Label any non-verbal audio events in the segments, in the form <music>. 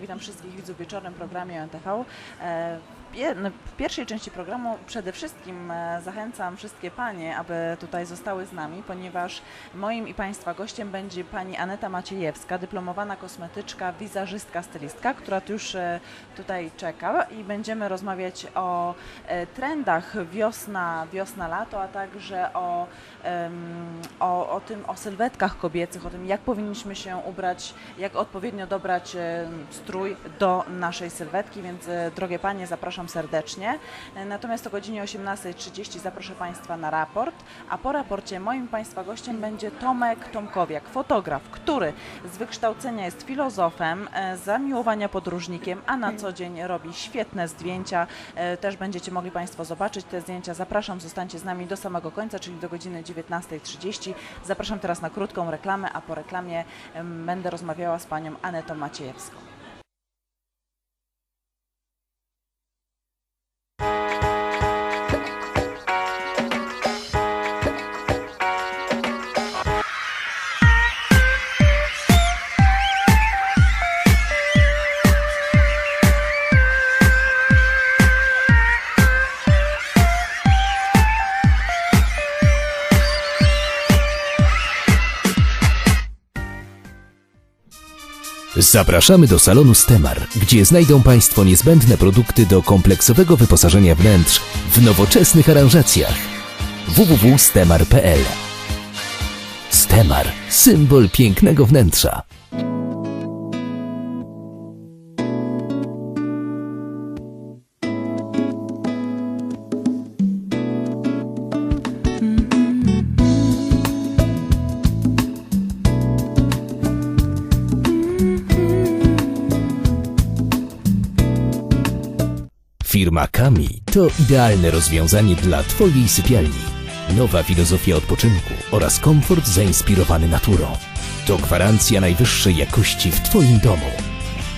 Witam wszystkich widzów wieczornym programie NTV. No, W pierwszej części programu przede wszystkim e, zachęcam wszystkie panie, aby tutaj zostały z nami, ponieważ moim i Państwa gościem będzie pani Aneta Maciejewska, dyplomowana kosmetyczka, wizerzystka, stylistka, która tu już e, tutaj czeka i będziemy rozmawiać o e, trendach wiosna, wiosna, lato, a także o, o, o tym, o sylwetkach kobiecych, o tym, jak powinniśmy się ubrać, jak odpowiednio dobrać strój do naszej sylwetki, więc drogie panie, zapraszam serdecznie. E, Natomiast o godzinie 18.30 zaproszę Państwa na raport, a po raporcie moim Państwa gościem będzie Tomek Tomkowiak, fotograf, który z wykształcenia jest filozofem, e, z zamiłowania podróżnikiem, a na co dzień robi świetne zdjęcia. E, Też będziecie mogli Państwo zobaczyć te zdjęcia. Zapraszam, zostańcie z nami do samego końca, czyli do godziny 19.30. Zapraszam teraz na krótką reklamę, a po reklamie będę rozmawiała z Panią Anetą Maciejewską. Zapraszamy do salonu Stemar, gdzie znajdą Państwo niezbędne produkty do kompleksowego wyposażenia wnętrz w nowoczesnych aranżacjach. www.stemar.pl Stemar, symbol pięknego wnętrza. Firma Kami to idealne rozwiązanie dla Twojej sypialni. Nowa filozofia odpoczynku oraz komfort zainspirowany naturą. To gwarancja najwyższej jakości w Twoim domu.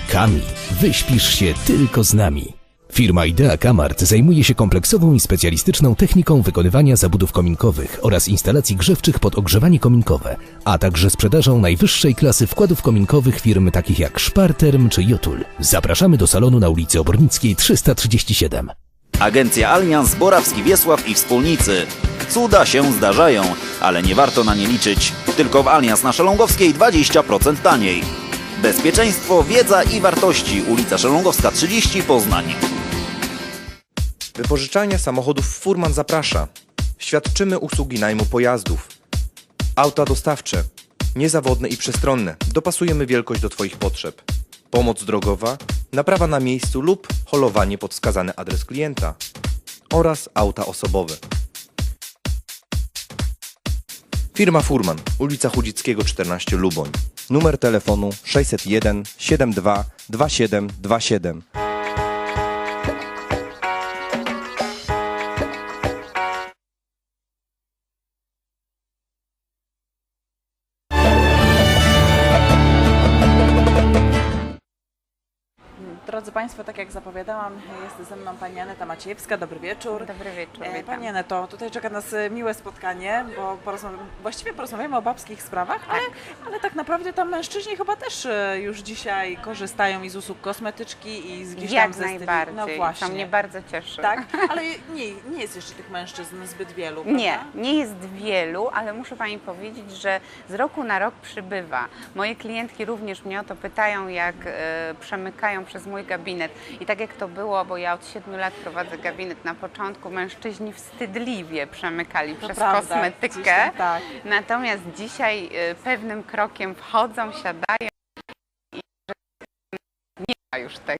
Kami, wyśpisz się tylko z nami. Firma Idea Kamart zajmuje się kompleksową i specjalistyczną techniką wykonywania zabudów kominkowych oraz instalacji grzewczych pod ogrzewanie kominkowe, a także sprzedażą najwyższej klasy wkładów kominkowych firm takich jak Sparterm czy Jotul. Zapraszamy do salonu na ulicy Obornickiej 337. Agencja Allianz Borawski Wiesław i wspólnicy. Cuda się zdarzają, ale nie warto na nie liczyć. Tylko w Allianz na Szelągowskiej 20% taniej. Bezpieczeństwo, wiedza i wartości. Ulica Szelągowska 30 Poznań. Wypożyczalnia samochodów Furman zaprasza. Świadczymy usługi najmu pojazdów. Auta dostawcze. Niezawodne i przestronne. Dopasujemy wielkość do Twoich potrzeb. Pomoc drogowa, naprawa na miejscu lub holowanie pod wskazany adres klienta. Oraz auta osobowe. Firma Furman, ulica Chudzickiego 14 Luboń. Numer telefonu 601 72 2727. Państwo, tak jak zapowiadałam, jest ze mną Pani Aneta Maciejewska. Dobry wieczór. Dobry wieczór, E, witam. Pani Aneto, tutaj czeka nas e, miłe spotkanie, bo porozmawia- właściwie porozmawiamy o babskich sprawach, ale, ale tak naprawdę tam mężczyźni chyba też e, już dzisiaj korzystają i z usług kosmetyczki i z gdzieś tam Jak ze styli- najbardziej. No właśnie. To mnie bardzo cieszy. Tak, <laughs> ale nie, nie jest jeszcze tych mężczyzn zbyt wielu, Nie, prawda? nie jest wielu, ale muszę Pani powiedzieć, że z roku na rok przybywa. Moje klientki również mnie o to pytają, jak e, przemykają przez mój gabinet. I tak jak to było, bo ja od 7 lat prowadzę gabinet, na początku mężczyźni wstydliwie przemykali To przez prawda, kosmetykę. tak. Natomiast dzisiaj e, pewnym krokiem wchodzą, siadają i że nie ma już tego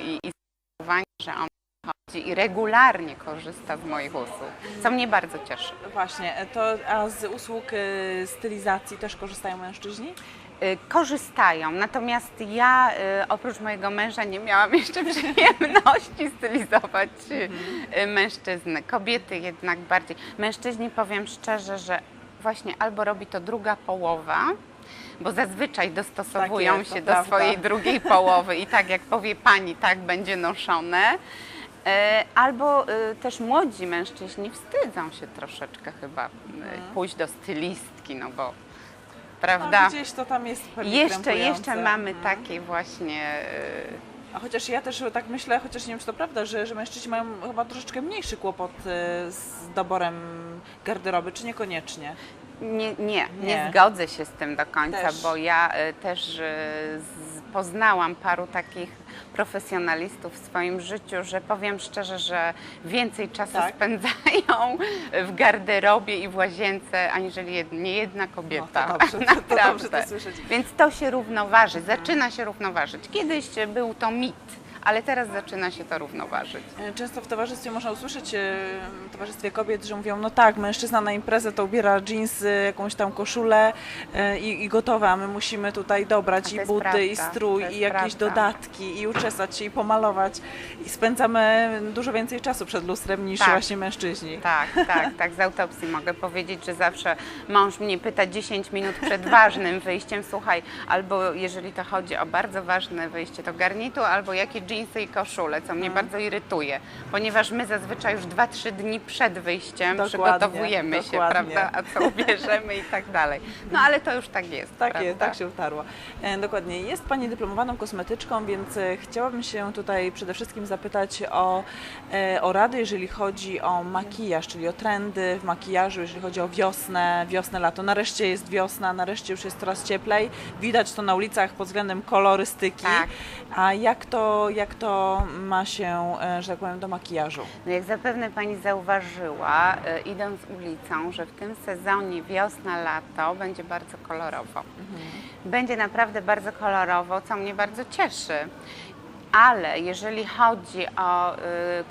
i, i że on i regularnie korzysta z moich usług, co mnie bardzo cieszy. Właśnie, to, a z usług e, stylizacji też korzystają mężczyźni? Y, Korzystają, natomiast ja y, oprócz mojego męża nie miałam jeszcze <laughs> przyjemności stylizować y, mężczyzn. Kobiety jednak bardziej. Mężczyźni powiem szczerze, że właśnie albo robi to druga połowa, bo zazwyczaj dostosowują Tak jest, się do prawda. swojej drugiej połowy i tak jak powie pani, tak będzie noszone. E, Albo też młodzi mężczyźni wstydzą się troszeczkę chyba e, pójść do stylistki, no bo prawda? No, gdzieś to tam jest pewnie jeszcze, jeszcze mamy Mhm. takie właśnie y, A chociaż ja też tak myślę, chociaż nie wiem, czy to prawda, że, że mężczyźni mają chyba troszeczkę mniejszy kłopot y, z doborem garderoby, czy niekoniecznie? Nie, nie, nie, zgodzę się z tym do końca, Też. bo ja y, też y, poznałam paru takich profesjonalistów w swoim życiu, że powiem szczerze, że więcej czasu Tak. spędzają w garderobie i w łazience, aniżeli jed, nie jedna kobieta. No, to dobrze, to, to dobrze to słyszeć. Więc to się równoważy, zaczyna się równoważyć. Kiedyś był to mit, ale teraz zaczyna się to równoważyć. E, Często w towarzystwie można usłyszeć, e, w towarzystwie kobiet, że mówią, no tak, mężczyzna na imprezę to ubiera jeansy, jakąś tam koszulę e, i, i gotowe, a my musimy tutaj dobrać i buty, prawda, i strój, i jakieś prawda. dodatki, i uczesać się, i pomalować. I spędzamy dużo więcej czasu przed lustrem niż Tak. właśnie mężczyźni. Tak, tak, tak. Z autopsji mogę powiedzieć, że zawsze mąż mnie pyta 10 minut przed ważnym wyjściem, słuchaj, albo jeżeli to chodzi o bardzo ważne wyjście, to garnitur, albo jakie i koszule, co mnie bardzo irytuje, ponieważ my zazwyczaj już 2-3 dni przed wyjściem Dokładnie, przygotowujemy się, dokładnie. prawda, a co ubierzemy i tak dalej. No ale to już tak jest, Tak prawda? jest, tak się utarło. E, dokładnie. Jest Pani dyplomowaną kosmetyczką, więc e, chciałabym się tutaj przede wszystkim zapytać o, e, o rady, jeżeli chodzi o makijaż, czyli o trendy w makijażu, jeżeli chodzi o wiosnę, wiosnę, lato. Nareszcie jest wiosna, nareszcie już jest coraz cieplej. Widać to na ulicach pod względem kolorystyki. Tak. A jak to, jak to ma się, e, że tak powiem, do makijażu? No jak zapewne Pani zauważyła, y, idąc ulicą, że w tym sezonie wiosna-lato będzie bardzo kolorowo. Będzie naprawdę bardzo kolorowo, co mnie bardzo cieszy. Ale jeżeli chodzi o y,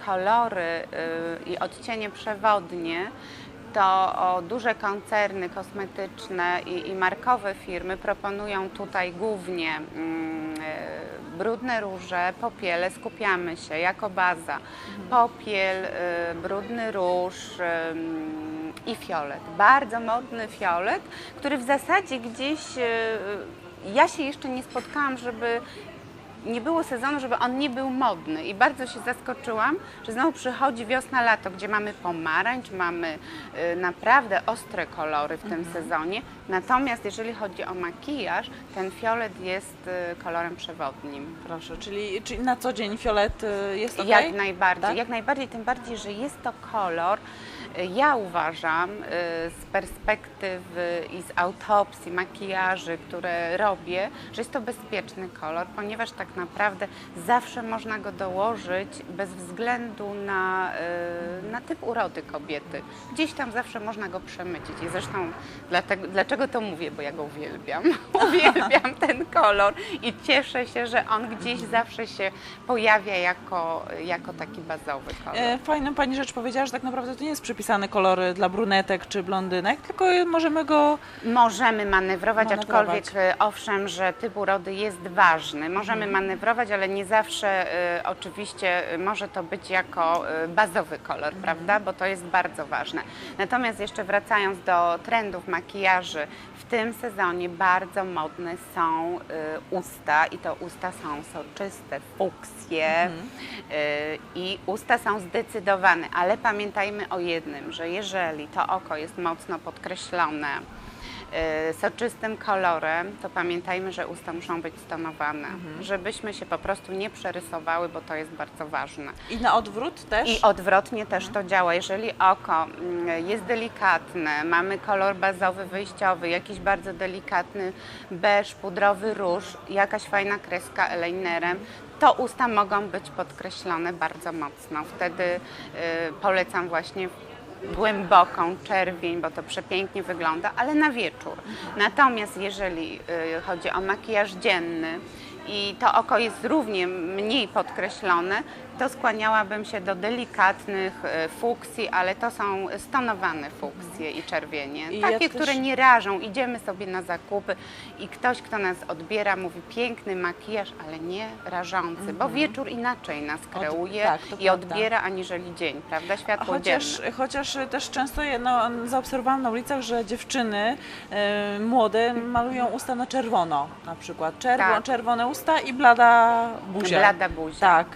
kolory i odcienie przewodnie, to o duże koncerny kosmetyczne i, i markowe firmy proponują tutaj głównie mm, brudne róże, popiele, skupiamy się jako baza. Popiel, y, brudny róż ym, i fiolet. Bardzo modny fiolet, który w zasadzie gdzieś y, ja się jeszcze nie spotkałam, żeby nie było sezonu, żeby on nie był modny i bardzo się zaskoczyłam, że znowu przychodzi wiosna, lato, gdzie mamy pomarańcz, mamy y, naprawdę ostre kolory w tym sezonie. Natomiast jeżeli chodzi o makijaż, ten fiolet jest y, kolorem przewodnim. Proszę, czyli, czyli na co dzień fiolet e, jest ok? Jak najbardziej, Tak? jak najbardziej, tym bardziej, że jest to kolor, y, ja uważam y, z perspektywy i z autopsji, makijaży, które robię, że jest to bezpieczny kolor, ponieważ tak naprawdę zawsze można go dołożyć bez względu na, y, na typ urody kobiety. Gdzieś tam zawsze można go przemycić i zresztą dlatego, dlaczego to mówię, bo ja go uwielbiam. <laughs> uwielbiam ten kolor i cieszę się, że on gdzieś zawsze się pojawia jako, jako taki bazowy kolor. E, Fajną Pani rzecz powiedziała, że tak naprawdę to nie jest przypisany kolor e, dla brunetek czy blondynek, tylko możemy go... Możemy manewrować, Manewrować. aczkolwiek e, owszem, że typ urody jest ważny. Możemy manewrować, ale nie zawsze e, oczywiście e, może to być jako e, bazowy kolor, prawda? Bo to jest bardzo ważne. Natomiast jeszcze wracając do trendów makijaży, w tym sezonie bardzo modne są usta i to usta są soczyste, fuksje e, i usta są zdecydowane, ale pamiętajmy o jednym, że jeżeli to oko jest mocno podkreślone, soczystym kolorem, to pamiętajmy, że usta muszą być stonowane, żebyśmy się po prostu nie przerysowały, bo to jest bardzo ważne. I na odwrót też? I odwrotnie też to działa. Jeżeli oko mm, jest delikatne, mamy kolor bazowy wyjściowy, jakiś bardzo delikatny beż, pudrowy róż, jakaś fajna kreska eyelinerem, to usta mogą być podkreślone bardzo mocno. Wtedy y, polecam właśnie głęboką czerwień, bo to przepięknie wygląda, ale na wieczór. Natomiast jeżeli y, chodzi o makijaż dzienny i to oko jest równie mniej podkreślone, to skłaniałabym się do delikatnych y, fuksji, ale to są stonowane fuksje i czerwienie. I ja Takie, też- które nie rażą. Idziemy sobie na zakupy i ktoś, kto nas odbiera, mówi piękny makijaż, ale nie rażący, bo wieczór inaczej nas kreuje tak, to i prawda. odbiera aniżeli dzień, prawda? Światło Chociaż, dzienne. chociaż też często no, zaobserwowałam na ulicach, że dziewczyny e, młode malują usta na czerwono na przykład. Czerwo, Tak. Czerwone usta i blada buzia. Blada buzia. Tak.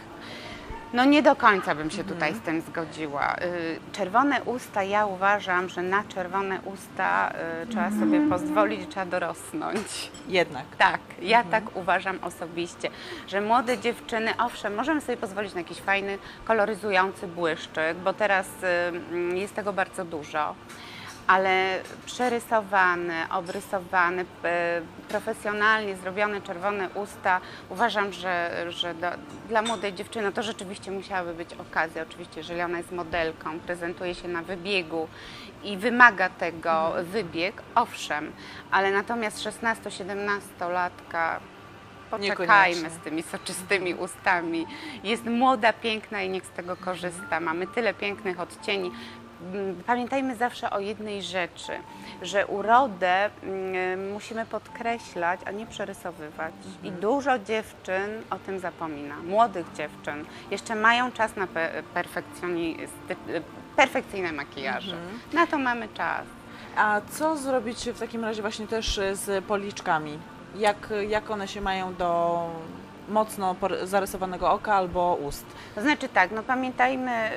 No nie do końca bym się tutaj z tym zgodziła. Y, Czerwone usta, ja uważam, że na czerwone usta y, trzeba sobie pozwolić, trzeba dorosnąć. Jednak. Tak, ja tak uważam osobiście, że młode dziewczyny, owszem, możemy sobie pozwolić na jakiś fajny, koloryzujący błyszczyk, bo teraz y, mm, jest tego bardzo dużo, ale przerysowane, obrysowane, profesjonalnie zrobione czerwone usta, uważam, że, że do, dla młodej dziewczyny to rzeczywiście musiałaby być okazja. Oczywiście, jeżeli ona jest modelką, prezentuje się na wybiegu i wymaga tego wybieg, owszem, ale natomiast 16-17-latka poczekajmy z tymi soczystymi ustami. Jest młoda, piękna i niech z tego korzysta. Mamy tyle pięknych odcieni. Mm, Pamiętajmy zawsze o jednej rzeczy, że urodę mm, musimy podkreślać, a nie przerysowywać. I dużo dziewczyn o tym zapomina. Młodych dziewczyn jeszcze mają czas na perfekcyjne makijaże. Na to mamy czas. A co zrobić w takim razie właśnie też z policzkami? Jak, jak one się mają do mocno zarysowanego oka albo ust? To znaczy tak, no pamiętajmy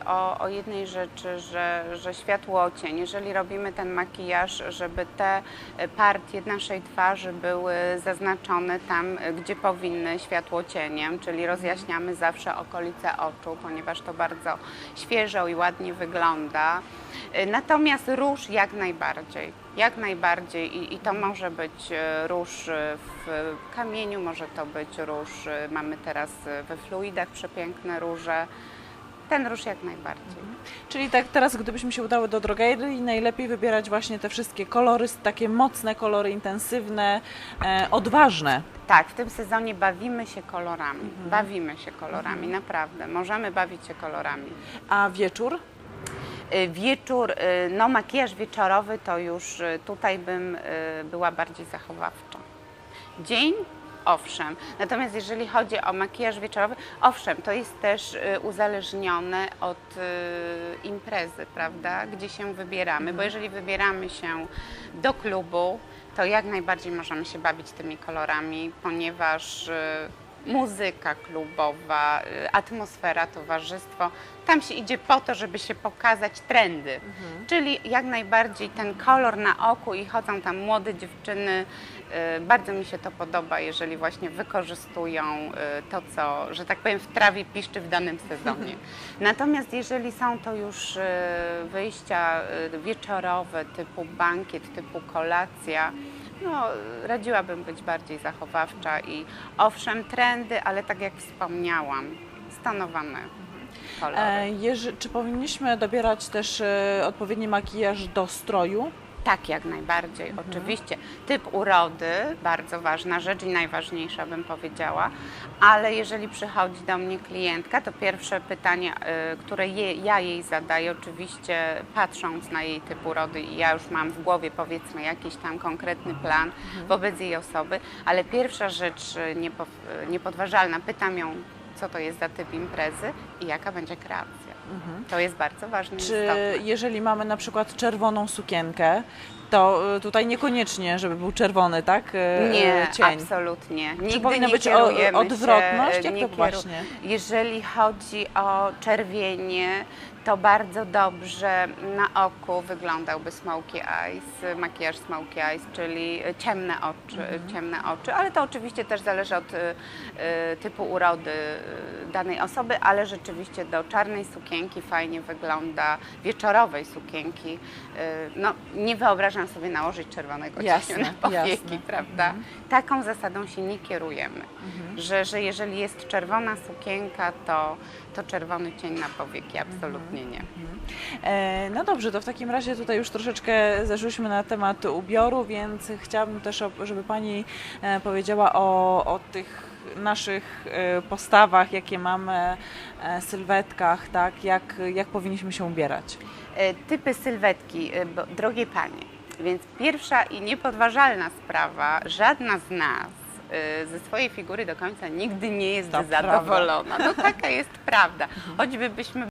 y, o, o jednej rzeczy, że, że światło cień, jeżeli robimy ten makijaż, żeby te y, partie naszej twarzy były zaznaczone tam, y, gdzie powinny światło cieniem, czyli rozjaśniamy zawsze okolice oczu, ponieważ to bardzo świeżo i ładnie wygląda. Natomiast róż jak najbardziej, jak najbardziej i, i to może być y, róż y, w kamieniu, może to być róż, y, mamy teraz we fluidach przepiękne róże. Ten róż jak najbardziej. Czyli tak teraz, gdybyśmy się udały do drogerii, najlepiej wybierać właśnie te wszystkie kolory, takie mocne kolory, intensywne, e, odważne. Tak, w tym sezonie bawimy się kolorami. Bawimy się kolorami, naprawdę. Możemy bawić się kolorami. A wieczór? Y, Wieczór, y, no makijaż wieczorowy to już y, tutaj bym była bardziej zachowawcza. Dzień? Owszem. Natomiast jeżeli chodzi o makijaż wieczorowy, owszem, to jest też uzależnione od imprezy, prawda, gdzie się wybieramy, bo jeżeli wybieramy się do klubu, to jak najbardziej możemy się bawić tymi kolorami, ponieważ muzyka klubowa, y, atmosfera, towarzystwo. Tam się idzie po to, żeby się pokazać trendy. Czyli jak najbardziej ten kolor na oku i chodzą tam młode dziewczyny. y, Bardzo mi się to podoba, jeżeli właśnie wykorzystują y, to, co, że tak powiem, w trawie piszczy w danym sezonie. <laughs> Natomiast jeżeli są to już wyjścia wieczorowe, typu bankiet, typu kolacja, no, radziłabym być bardziej zachowawcza i owszem, trendy, ale tak jak wspomniałam, stanowane kolory. E, jeży, czy powinniśmy dobierać też e, odpowiedni makijaż do stroju? Tak, jak najbardziej, oczywiście. Typ urody, bardzo ważna rzecz i najważniejsza bym powiedziała, ale jeżeli przychodzi do mnie klientka, to pierwsze pytanie, y, które je, ja jej zadaję, oczywiście patrząc na jej typ urody i ja już mam w głowie powiedzmy jakiś tam konkretny plan wobec jej osoby, ale pierwsza rzecz y, niepo, y, niepodważalna, pytam ją, co to jest za typ imprezy i jaka będzie kreacja. To jest bardzo ważne. Czy istotne. jeżeli mamy na przykład czerwoną sukienkę, to e, tutaj niekoniecznie, żeby był czerwony, tak? e, Nie, cień. absolutnie. Nigdy powinna nie być odwrotność? Się, Jak to kieru- właśnie? Jeżeli chodzi o czerwienie, to bardzo dobrze na oku wyglądałby smokey eyes, makijaż smokey eyes, czyli ciemne oczy, Mhm. ciemne oczy, ale to oczywiście też zależy od y, y, typu urody y, danej osoby, ale rzeczywiście do czarnej sukienki fajnie wygląda, wieczorowej sukienki. No, nie wyobrażam sobie nałożyć czerwonego Jasne, cieniu na powieki, jasne. prawda? Taką zasadą się nie kierujemy, że, że jeżeli jest czerwona sukienka, to, to czerwony cień na powieki, absolutnie nie. E, No dobrze, to w takim razie tutaj już troszeczkę zeszłyśmy na temat ubioru, więc chciałabym też, żeby Pani e, powiedziała o, o tych naszych e, postawach, jakie mamy, sylwetkach, tak, jak, jak powinniśmy się ubierać. Typy sylwetki, drogie panie, więc pierwsza i niepodważalna sprawa, żadna z nas ze swojej figury do końca nigdy nie jest zadowolona. No taka jest prawda. Choćby byśmy